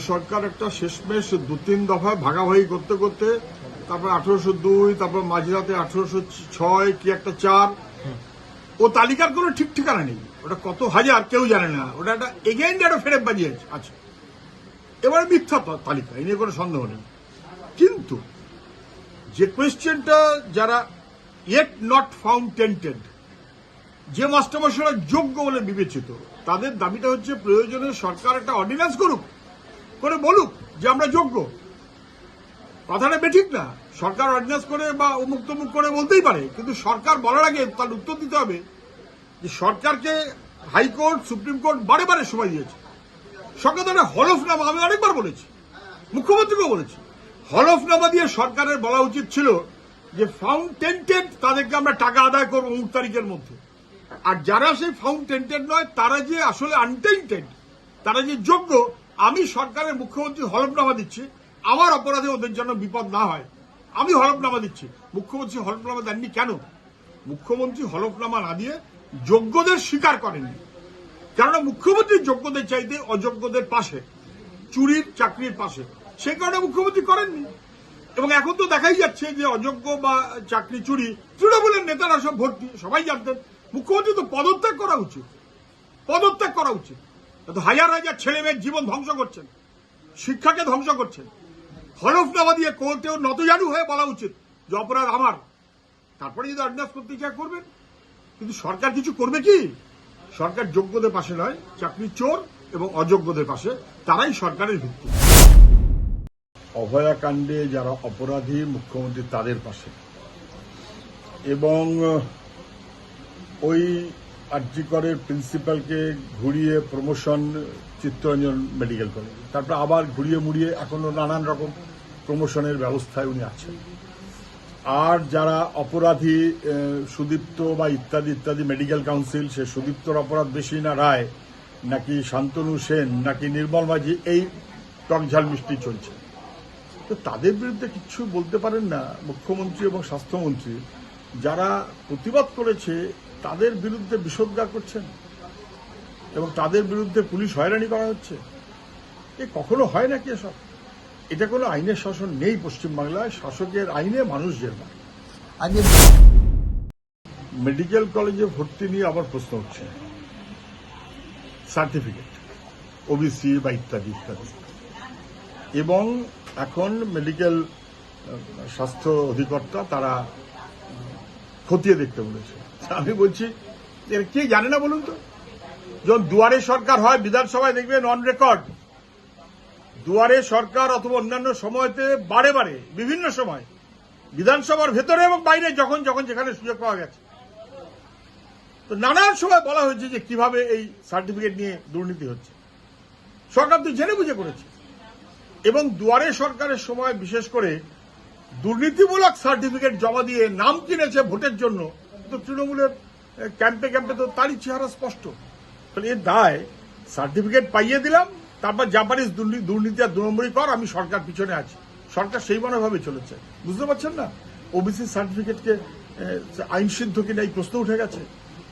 সরকার একটা শেষমেশ দু তিন দফায় ভাগাভাগি করতে করতে তারপর আঠারোশো দুই, তারপর মাঝরাতে আঠারোশো ছয়, কি একটা চার। ও তালিকার কোনো ঠিক ঠিকানা নেই। ওটা কত হাজার কেউ জানে না। ওটা একটা এগেইন একটা ফেরত বাজিয়েছে। আছে এবারে মিথ্যা তালিকা এই নিয়ে কোনো সন্দেহ নেই। কিন্তু যে কোয়েশ্চেনটা যারা ইয়েট নট ফাউন্ড টেন্টেড যে মাস্টারমশাইরা যোগ্য বলে বিবেচিত, তাদের দাবিটা হচ্ছে প্রয়োজনে সরকার একটা অর্ডিন্যান্স করুক। করে বলুক যে আমরা যোগ্য। কথাটা বেঠিক না। সরকার অর্ডিন্যান্স করে বা অমুক তমুক করে বলতেই পারে, কিন্তু সরকার বলার আগে তার উত্তর দিতে হবে যে সরকারকে হাইকোর্ট, সুপ্রিম কোর্ট বারে বারে সময় দিয়েছে। সরকার একটা হলফনামা, আমি অনেকবার বলেছি, মুখ্যমন্ত্রীকেও বলেছি। হলফনামা দিয়ে সরকারের বলা উচিত ছিল যে ফাউন্ড টেন্টেড তাদেরকে আমরা টাকা আদায় করব অমুক তারিখের মধ্যে। আর যারা সেই ফাউন্ড টেন্টেড নয়, তারা যে আসলে আনটেন্টেড তারা যে যোগ্য আমি সরকারের মুখ্যমন্ত্রী হলফনামা দিচ্ছি, আমার অপরাধে ওদের জন্য বিপদ না হয়। আমি হলফনামা দিচ্ছি। মুখ্যমন্ত্রী হলফনামা দেননি কেন? মুখ্যমন্ত্রী হলফনামা না দিয়ে যোগ্যদের স্বীকার করেননি। কেননা মুখ্যমন্ত্রী যোগ্যদের চাইতে অযোগ্যদের পাশে, চুরির চাকরির পাশে। সে কারণে মুখ্যমন্ত্রী করেননি। এবং এখন তো দেখাই যাচ্ছে যে অযোগ্য বা চাকরি চুরি, তৃণমূলের নেতারা সব ভর্তি, সবাই জানতেন। মুখ্যমন্ত্রী তো পদত্যাগ করা উচিত। পদত্যাগ করা উচিত। হাজার হাজার ছেলে মেয়ের জীবন ধ্বংস করছেন, শিক্ষাকে ধ্বংস করছেন। হলফনামা দিয়ে কোর্টেও নতজানু হয়ে বলা উচিত যে অপরাধ আমার। তারপরে যদি অর্ডিন্যান্স করতে চায় করবেন কিন্তু সরকার কিছু করবে কি? সরকার যোগ্যদের পাশে নয় চাকরি চোর এবং অযোগ্যদের পাশে। তারাই সরকারের ভিত্তি। অভয়াকাণ্ডে যারা অপরাধী, মুখ্যমন্ত্রী তাদের পাশে। এবং ওই আর্যিকরের প্রিন্সিপালকে ঘুরিয়ে প্রমোশন, চিত্তরঞ্জন মেডিকেল কলেজ। তারপর আবার ঘুরিয়ে মুড়িয়ে এখনও নানান রকম প্রমোশনের ব্যবস্থায় উনি আছেন। আর যারা অপরাধী সুদীপ্ত বা ইত্যাদি ইত্যাদি মেডিকেল কাউন্সিল, সে সুদীপ্তর অপরাধ বেশি না রায়, নাকি শান্তনু সেন, নাকি নির্মল মাঝি, এই টকঝাল মিষ্টি চলছে। তো তাদের বিরুদ্ধে কিছু বলতে পারেন না মুখ্যমন্ত্রী এবং স্বাস্থ্যমন্ত্রী, যারা প্রতিবাদ করেছে তাদের বিরুদ্ধে বিষোদ্গার করছেন? এবং তাদের বিরুদ্ধে পুলিশ হয়রানি করা হচ্ছে? এ কখনো হয় নাকি এসব? এটা কোনো আইনের শাসন নেই পশ্চিমবাংলায়। শাসকের আইনে মানুষ জেলমান আজকে মেডিকেল কলেজে ভর্তি নিয়ে আবার প্রশ্ন উঠছে সার্টিফিকেট ওবিসি বা ইত্যাদি ইত্যাদি। এবং এখন মেডিকেল স্বাস্থ্য অধিকর্তা তারা খতিয়ে দেখতে বলেছে। আমি বলছি কে জানে না বলুন তো? যখন দুয়ারে সরকার হয়, বিধানসভায় দেখবেন অন রেকর্ড দুয়ারে সরকার অথবা অন্যান্য সময়তে বারে বারে, বিভিন্ন সময়, বিধানসভার ভেতরে এবং বাইরে যখন যখন যেখানে সুযোগ পাওয়া গেছে। তো নানান সময় বলা হয়েছে যে কীভাবে এই সার্টিফিকেট নিয়ে দুর্নীতি হচ্ছে। সরকার তো জেনে বুঝে করেছে। এবং দুয়ারে সরকারের সময় বিশেষ করে দুর্নীতিমূলক সার্টিফিকেট জমা দিয়ে নাম কিনেছে ভোটের জন্য তো তৃণমূলের ক্যাম্পে ক্যাম্পে তো তারই চেহারা স্পষ্ট। তাহলে এর দায়, সার্টিফিকেট পাইয়ে দিলাম, তারপর জাপানিজ দুর্নীতি আর দু কর, আমি সরকার পিছনে আছি। সরকার সেই মনোভাবে চলেছে। বুঝতে পারছেন না? ওবিসি সার্টিফিকেটকে আইনসিদ্ধ কিনা এই প্রশ্ন উঠে গেছে।